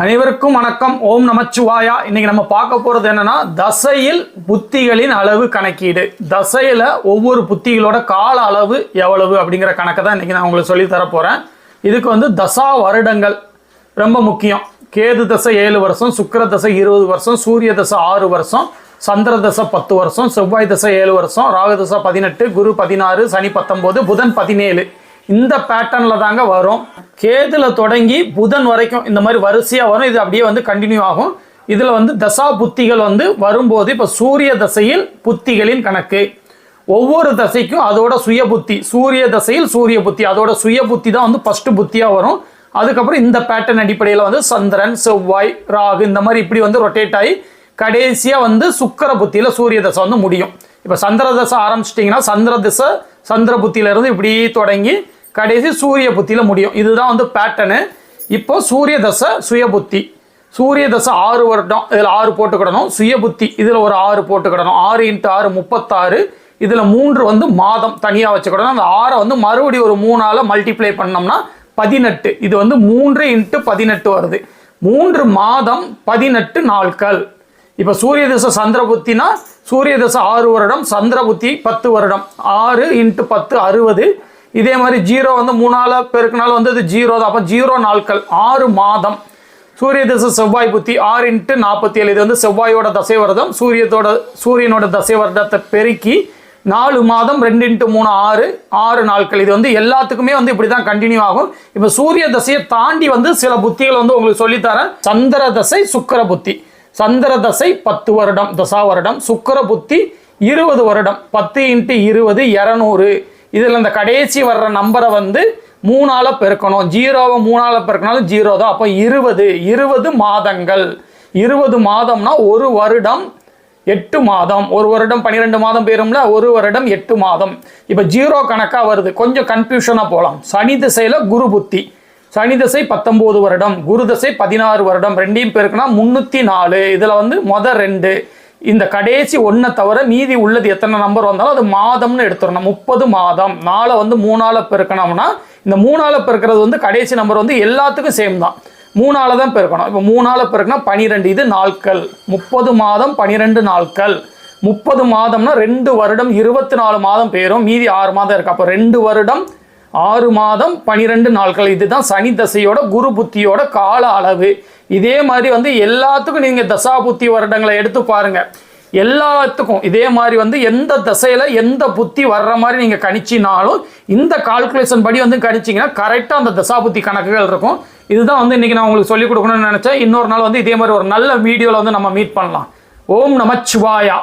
அனைவருக்கும் வணக்கம். ஓம் நமச்சிவாயா. இன்னைக்கு நம்ம பார்க்க போகிறது என்னன்னா தசையில் புத்திகளின் அளவு கணக்கீடு. தசையில் ஒவ்வொரு புத்திகளோட கால அளவு எவ்வளவு அப்படிங்கிற கணக்கை தான் இன்னைக்கு நான் உங்களுக்கு சொல்லி தரப்போகிறேன் இதுக்கு வந்து தசா வருடங்கள் ரொம்ப முக்கியம். கேது தசை ஏழு வருஷம் சுக்கர தசை இருபது வருஷம் சூரிய தசை ஆறு வருஷம் சந்திர தசை பத்து வருஷம் செவ்வாய் தசை ஏழு வருஷம் ராகு தசை பதினெட்டு குரு பதினாறு சனி பத்தொம்போது புதன் பதினேழு. இந்த பேட்டர்னில் தாங்க வரும். கேதுல தொடங்கி புதன் வரைக்கும் இந்த மாதிரி வரிசையாக வரும். இது அப்படியே வந்து கண்டினியூ ஆகும். இதில் வந்து தசா புத்திகள் வந்து வரும்போது இப்போ சூரிய தசையில் புத்திகளின் கணக்கு. ஒவ்வொரு தசைக்கும் அதோட சுய புத்தி சூரிய தசையில் சூரிய புத்தி அதோட சுய புத்தி தான் வந்து ஃபஸ்ட்டு புத்தியாக வரும். அதுக்கப்புறம் இந்த பேட்டர்ன் அடிப்படையில் வந்து சந்திரன் செவ்வாய் ராகு இந்த மாதிரி இப்படி வந்து ரொட்டேட் ஆகி கடைசியாக வந்து சுக்கர புத்தியில் சூரிய தசை வந்து முடியும். இப்போ சந்திர தசை ஆரம்பிச்சிட்டிங்கன்னா சந்திர தசை சந்திர புத்தியிலேருந்து இப்படி தொடங்கி கடைசி சூரிய புத்தியில் முடியும். இதுதான் வந்து பேட்டர்னு இப்போ சூரிய தசை சுய புத்தி. சூரிய தசை ஆறு வருடம் இதில் ஆறு போட்டுக்கிடணும் சுய புத்தி இதில் ஒரு ஆறு போட்டுக்கிடணும் ஆறு இன்ட்டு ஆறு முப்பத்தாறு. இதில் மூன்று வந்து மாதம் தனியாக வச்சுக்கிடணும். அந்த ஆறை வந்து மறுபடியும் ஒரு மூணால் மல்டிப்ளை பண்ணோம்னா பதினெட்டு. இது வந்து மூன்று இன்ட்டு பதினெட்டு வருது. மூன்று மாதம் பதினெட்டு நாட்கள். இப்போ சூரிய தசை சந்திர புத்தினா சூரிய தசை ஆறு வருடம் சந்திர புத்தி பத்து வருடம். ஆறு இன்ட்டு பத்து அறுபது. இதே மாதிரி ஜீரோ வந்து மூணால பெருக்கினால வந்து அது ஜீரோ தான். அப்போ ஜீரோ நாட்கள் ஆறு மாதம். சூரிய திசை செவ்வாய் புத்தி ஆறு இன்ட்டு நாற்பத்தி ஏழு இது வந்து செவ்வாயோட தசை வருடம் சூரியத்தோட சூரியனோட தசை வருடத்தை பெருக்கி நாலு மாதம் ரெண்டு இன்ட்டு மூணு ஆறு ஆறு நாட்கள். இது வந்து எல்லாத்துக்குமே வந்து இப்படி தான் கண்டினியூ ஆகும். இப்போ சூரிய தசையை தாண்டி வந்து சில புத்திகள் வந்து உங்களுக்கு சொல்லித்தரேன். சந்திர தசை சுக்கிர புத்தி. சந்திர தசை பத்து வருடம் தசா வருடம் சுக்கர புத்தி இருபது வருடம். பத்து இன்ட்டு இருபது இரநூறு. இதில் இந்த கடைசி வர்ற நம்பரை வந்து மூணால பெருக்கணும். ஜீரோவை மூணால் பெருக்கினாலும் ஜீரோ தான். அப்போ இருபது இருபது மாதங்கள். இருபது மாதம்னா ஒரு வருடம் எட்டு மாதம். ஒரு வருடம் பன்னிரெண்டு மாதம் பேரும்ல ஒரு வருடம் எட்டு மாதம். இப்போ ஜீரோ கணக்காக வருது. கொஞ்சம் கன்ஃபியூஷனாக போகலாம் சனி திசையில் குரு புத்தி. சனி திசை பத்தொம்போது வருடம். குரு திசை பதினாறு வருடம். ரெண்டையும் பேருக்குன்னா முந்நூற்றி நாலு. இதில் வந்து மொதல் ரெண்டு. இந்த கடைசி ஒன்றை தவிர மீதி உள்ளது எத்தனை நம்பர் வந்தாலும் அது மாதம்னு எடுத்துடணும். முப்பது மாதம். நாளை வந்து மூணால் பெருக்கணும்னா இந்த மூணால் பெருக்கிறது வந்து கடைசி நம்பர் வந்து எல்லாத்துக்கும் சேம் தான். மூணால் தான் பெருக்கணும். இப்போ மூணால் பெருக்கினா பனிரெண்டு இது நாட்கள். முப்பது மாதம் பனிரெண்டு நாட்கள். முப்பது மாதம்னா ரெண்டு வருடம் இருபத்தி நாலு மாதம் பேரும். மீதி ஆறு மாதம் இருக்குது அப்போ ரெண்டு வருடம் ஆறு மாதம் பனிரெண்டு நாட்கள் இதுதான் சனி தசையோட குரு புத்தியோட கால அளவு. இதே மாதிரி வந்து எல்லாத்துக்கும் நீங்கள் தசா புத்தி வருடங்களை எடுத்து பாருங்க. எல்லாத்துக்கும் இதே மாதிரி வந்து எந்த தசையில் எந்த புத்தி வர்ற மாதிரி நீங்கள் கணிச்சினாலும் இந்த கால்குலேஷன் படி வந்து கணிச்சிங்கன்னா கரெக்டாக அந்த தசா புத்தி கணக்குகள் இருக்கும். இதுதான் வந்து இன்றைக்கி நான் உங்களுக்கு சொல்லிக் கொடுக்கணும்னு நினச்சேன். இன்னொரு நாள் வந்து இதே மாதிரி ஒரு நல்ல வீடியோவில் வந்து நம்ம மீட் பண்ணலாம். ஓம் நமச்சிவாயா.